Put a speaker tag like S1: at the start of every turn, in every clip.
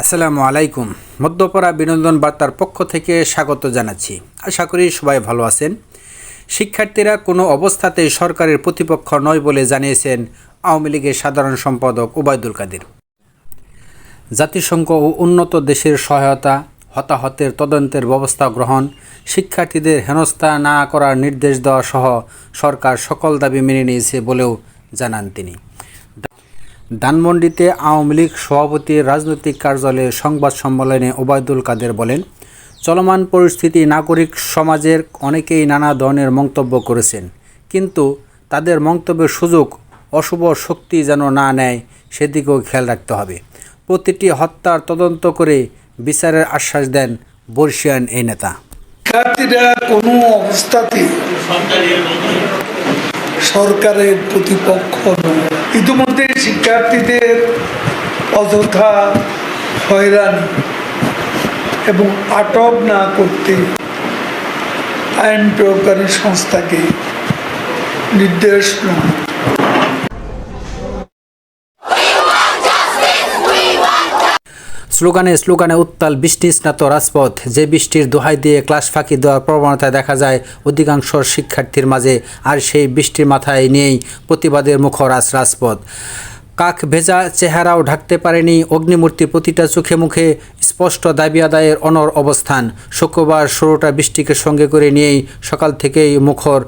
S1: আসসালামু আলাইকুম। মধ্যপাড়া বিনোদন বার্তার পক্ষ থেকে স্বাগত জানাচ্ছি। আশা করি সবাই ভালো আছেন। শিক্ষার্থীরা কোনো অবস্থাতেই সরকারের প্রতিপক্ষ নয় বলে জানিয়েছেন আওয়ামী লীগের সাধারণ সম্পাদক ওবায়দুল কাদের। জাতিসংঘ ও উন্নত দেশের সহায়তা, হতাহতের তদন্তের ব্যবস্থা গ্রহণ, শিক্ষার্থীদের হেনস্থা না করার নির্দেশ দেওয়া সহ সরকার সকল দাবি মেনে নিয়েছে বলেও জানান তিনি। ধানমন্ডিতে আওয়ামী লীগ সভাপতির রাজনৈতিক কার্যালয়ে সংবাদ সম্মেলনে ওবায়দুল কাদের বলেন, চলমান পরিস্থিতি নাগরিক সমাজের অনেকেই নানা ধরনের মন্তব্য করেছেন, কিন্তু তাদের মন্তব্যের সুযোগ, অশুভ শক্তি যেন না নেয়, সেদিকেও খেয়াল রাখতে হবে। প্রতিটি হত্যার তদন্ত করে বিচারের আশ্বাস দেন বর্ষিয়ান এই নেতা।
S2: শিক্ষার্থীরা কোনো অবস্থাতেই সরকারের প্রতিপক্ষ নয়। ইতিমধ্যে শিক্ষার্থীদের অযথা হয়রান এবং আটক না করতে আইন প্রয়োগকারী সংস্থাকে নির্দেশ
S1: স্লোগানে স্লোগানে উত্তাল বৃষ্টি, স্নাত রাজপথ। যে বৃষ্টির দোহাই দিয়ে ক্লাস ফাঁকি দেওয়ার প্রবণতা দেখা যায় অধিকাংশ শিক্ষার্থীর মাঝে, আর সেই বৃষ্টির মাথায় নিয়েই প্রতিবাদের মুখর আজ রাজপথ। কাক ভেজা চেহারাও ঢাকতে পারেনি অগ্নিমূর্তি প্রতিটা চোখে মুখে স্পষ্ট দাবি আদায়ের অনর অবস্থান। শুক্রবার ষোলোটা বৃষ্টিকে সঙ্গে করে নিয়েই সকাল থেকেই মুখর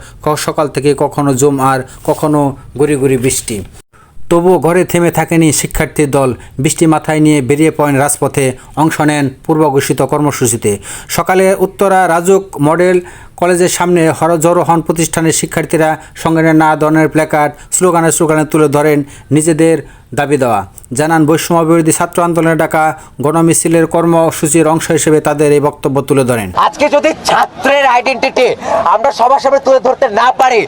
S1: সকাল থেকে কখনো জুম আর কখনো গুড়ি গুড়ি বৃষ্টি। তবুও ঘরে থেমে থাকেনি শিক্ষার্থীর দল। বৃষ্টি মাথায় নিয়ে বেরিয়ে পড়েন রাজপথে। অংশ নেন পূর্বঘোষিত কর্মসূচিতে। সকালে উত্তরা রাজুক মডেল কলেজের সামনে হরজড়ো হন প্রতিষ্ঠানের শিক্ষার্থীরা। সঙ্গে না নানা ধরনের প্ল্যাকার্ড। স্লোগানে স্লোগানে তুলে ধরেন নিজেদের দাবি দেওয়া। জানান বৈষম্য বিরোধী ছাত্র আন্দোলনের ডাকা গণমিছিলের কর্মসূচির অংশ হিসেবে তাদের এই বক্তব্য তুলে ধরেন।
S3: আজকে যদি ছাত্রের আইডেন্টিটি আমরা সবার সামনে তুলে ধরতে না পারি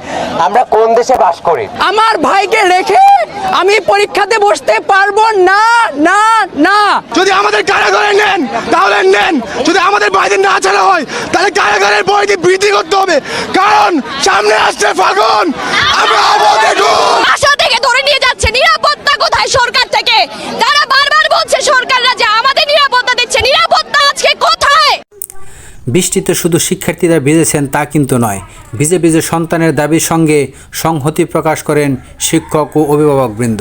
S3: আমরা কোন দেশে বাস করি?
S4: আমার ভাইকে রেখে আমি পরীক্ষাতে বসতে পারব না না না।
S5: যদি আমাদের কারাগারে নেন তাহলে নেন। যদি আমাদের বাইরে না ছাড়া হয় তাহলে কারাগারের বইটি বৃদ্ধি করতে হবে। কারণ সামনে আসছে ফাগুন আমরা হব দেখুন
S6: বাসা থেকে ধরে নিয়ে যাচ্ছে নিরাপত্তা কোথায় সরকার থেকে তারা বারবার বলছে সরকাররা যে আমাদের নিরাপত্তা দিচ্ছে। নিরাপত্তা আজকে কোথায়?
S1: বৃষ্টিতে শুধু শিক্ষার্থীরা ভিজেছেন তা কিন্তু নয়। ভিজে ভিজে সন্তানের দাবির সঙ্গে সংহতি প্রকাশ করেন শিক্ষক ও অভিভাবকবৃন্দ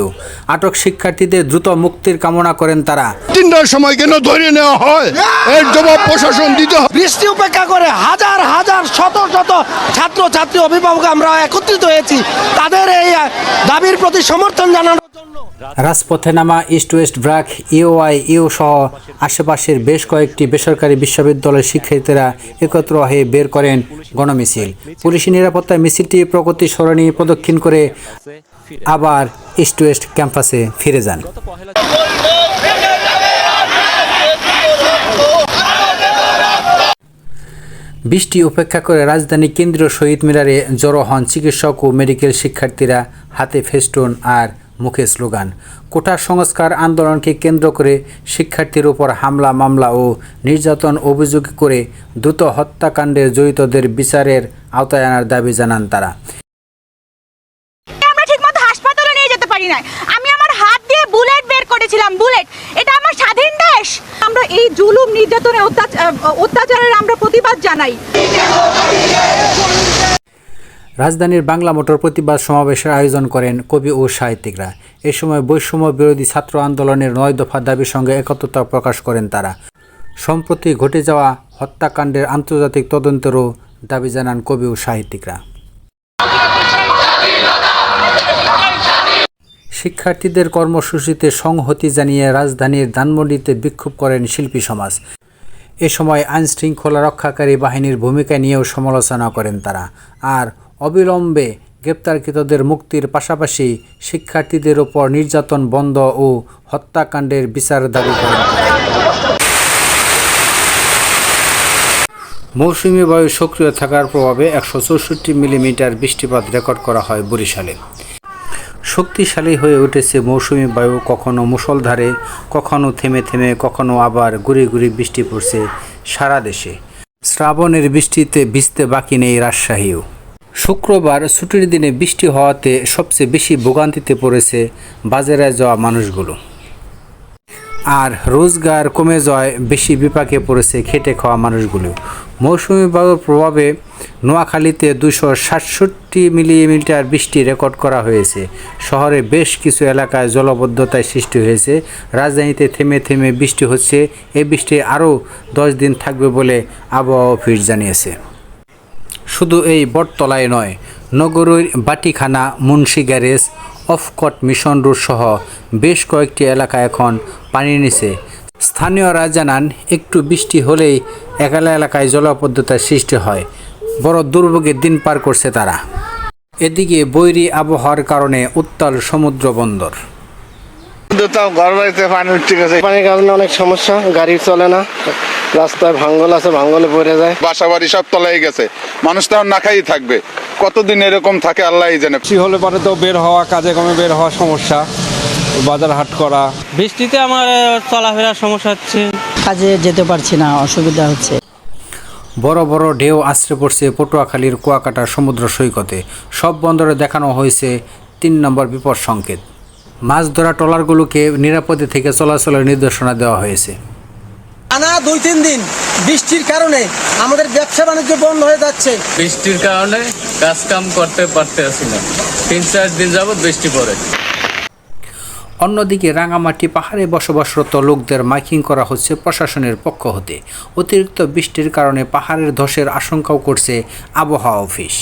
S1: আটক শিক্ষার্থীদের দ্রুত মুক্তির কামনা করেন তারা।
S5: তিনটার সময় কেন ধরে নেওয়া হয়? এর জবাব প্রশাসন দিতে হবে।
S4: বৃষ্টি উপেক্ষা করে হাজার হাজার শত শত ছাত্র ছাত্রী অভিভাবক আমরা একত্রিত হয়েছি। তাদের এই দাবির প্রতি সমর্থন জানানোর
S1: রাজপথে নামা East West BRAC U I U সহ আশেপাশের বেশ কয়েকটি বেসরকারি বিশ্ববিদ্যালয়ের শিক্ষার্থীরা একত্র হয়ে বের করেন গণমিছিল। পুলিশি নিরাপত্তায় মিছিলটি প্রগতি সরণি প্রদক্ষিণ করে আবার ইস্ট ওয়েস্ট ক্যাম্পাসে ফিরে যান। বৃষ্টি উপেক্ষা করে রাজধানী কেন্দ্রীয় শহীদ মিনারে জড়ো হন চিকিৎসক ও মেডিকেল শিক্ষার্থীরা, হাতে ফেস্টুন আর মুখে স্লোগান। কোটা সংস্কার আন্দোলনকে কেন্দ্র করে শিক্ষার্থীর উপর হামলা, মামলা ও নির্যাতন অভিযোগ করে দ্রুত হত্যাকাণ্ডে জড়িতদের বিচারের আওতায় আনার দাবি জানান তারা।
S6: আমরা ঠিকমতো হাসপাতালে নিয়ে যেতে পারি না আমি আমার হাত দিয়ে বুলেট বের করেছিলাম, বুলেট। এটা আমার স্বাধীন দেশ। আমরা এই জুলুম, নির্যাতনের অত্যাচ- অত্যাচারের আমরা প্রতিবাদ জানাই।
S1: রাজধানীর বাংলা মোটর প্রতিবাদ সমাবেশের আয়োজন করেন কবি ও সাহিত্যিকরা। এ সময় বৈষম্য বিরোধী ছাত্র আন্দোলনের নয় দফা দাবির সঙ্গে একত্রতা প্রকাশ করেন তারা। সম্প্রতি ঘটে যাওয়া হত্যাকাণ্ডের আন্তর্জাতিক তদন্তেরও দাবি জানান কবি ও সাহিত্যিকরা। শিক্ষার্থীদের কর্মসূচিতে সংহতি জানিয়ে রাজধানীর ধানমন্ডিতে বিক্ষোভ করেন শিল্পী সমাজ। এ সময় আইনশৃঙ্খলা রক্ষাকারী বাহিনীর ভূমিকা নিয়েও সমালোচনা করেন তারা। আর অবিলম্বে গ্রেপ্তারকৃতদের মুক্তির পাশাপাশি শিক্ষার্থীদের ওপর নির্যাতন বন্ধ ও হত্যাকাণ্ডের বিচার দাবি করেন। মৌসুমি বায়ু সক্রিয় থাকার প্রভাবে একশো চৌষট্টি মিলিমিটার বৃষ্টিপাত রেকর্ড করা হয় বরিশালে। শক্তিশালী হয়ে উঠেছে মৌসুমি বায়ু, কখনো মুষলধারে, কখনো থেমে থেমে, কখনো আবার গুড়ি গুড়ি বৃষ্টি পড়ছে সারা দেশে। শ্রাবণের বৃষ্টিতে ভিজতে বাকি নেই রাজশাহীও। শুক্রবার ছুটির দিনে বৃষ্টি হওয়াতে সবচেয়ে বেশি ভোগান্তিতে পড়েছে বাজারে যাওয়া মানুষগুলো। আর রোজগার কমে যাওয়ায় বেশি বিপাকে পড়েছে খেটে খাওয়া মানুষগুলো। মৌসুমি বায়ুর প্রভাবে নোয়াখালীতে দুশো সাতষট্টি মিলিমিটার বৃষ্টি রেকর্ড করা হয়েছে। শহরে বেশ কিছু এলাকায় জলবদ্ধতায় সৃষ্টি হয়েছে। রাজধানীতে থেমে থেমে বৃষ্টি হচ্ছে। এই বৃষ্টি আরও দশ দিন থাকবে বলে আবহাওয়া অফিস জানিয়েছে। শুধু এই বটতলায় নয়, নগরীর বাটিখানা, মুন্সি গ্যারেজ, অফকট মিশন রোড সহ বেশ কয়েকটি এলাকা এখন পানির নিচে। স্থানীয়রা জানান, একটু বৃষ্টি হলেই একালা এলাকায় জলাবদ্ধতার সৃষ্টি হয়। বড় দুর্ভোগের দিন পার করছে তারা। এদিকে বৈরী আবহাওয়ার কারণে উত্তাল সমুদ্র বন্দর।
S7: ঘর বাড়িতে পানি উঠে
S4: পানির কারণে অনেক সমস্যা, গাড়ি চলে না। রাস্তায় ভাঙ্গল আছে ভাঙ্গলে পড়ে যায়।
S8: বাসা বাড়ি সব তলায় গেছে। মানুষ তো আর না খাই থাকবে। কতদিন এরকম থাকে আল্লাহ জানে।
S9: বৃষ্টি হলে পরে তো বের হওয়া কাজে কমে বের হওয়া সমস্যা বাজার হাট করা।
S10: বৃষ্টিতে আমার চলাফেরার সমস্যা হচ্ছে।
S11: কাজে যেতে পারছি না অসুবিধা হচ্ছে।
S1: বড় বড় ঢেউ আশ্রে পড়ছে পটুয়াখালীর কুয়াকাটা সমুদ্র সৈকতে। সব বন্দরে দেখানো হয়েছে তিন নম্বর বিপদ সংকেত। মাছ ধরা ট্রলারগুলোকে নিরাপদে থেকে চলাচলের নির্দেশনা দেওয়া হয়েছে।
S4: টানা দুই তিন দিন বৃষ্টির কারণে আমাদের ব্যবসা বাণিজ্য বন্ধ হয়ে যাচ্ছে।
S10: বৃষ্টির কারণে কাজ কাম করতে পারতে আসি না। তিন চার দিন যাবত বৃষ্টি পড়ে।
S1: অন্যদিকে রাঙামাটি পাহাড়ে বসবাসরত লোকদের মাইকিং করা হচ্ছে প্রশাসনের পক্ষ হতে। অতিরিক্ত বৃষ্টির কারণে পাহাড়ের ধসের আশঙ্কাও করছে আবহাওয়া অফিস।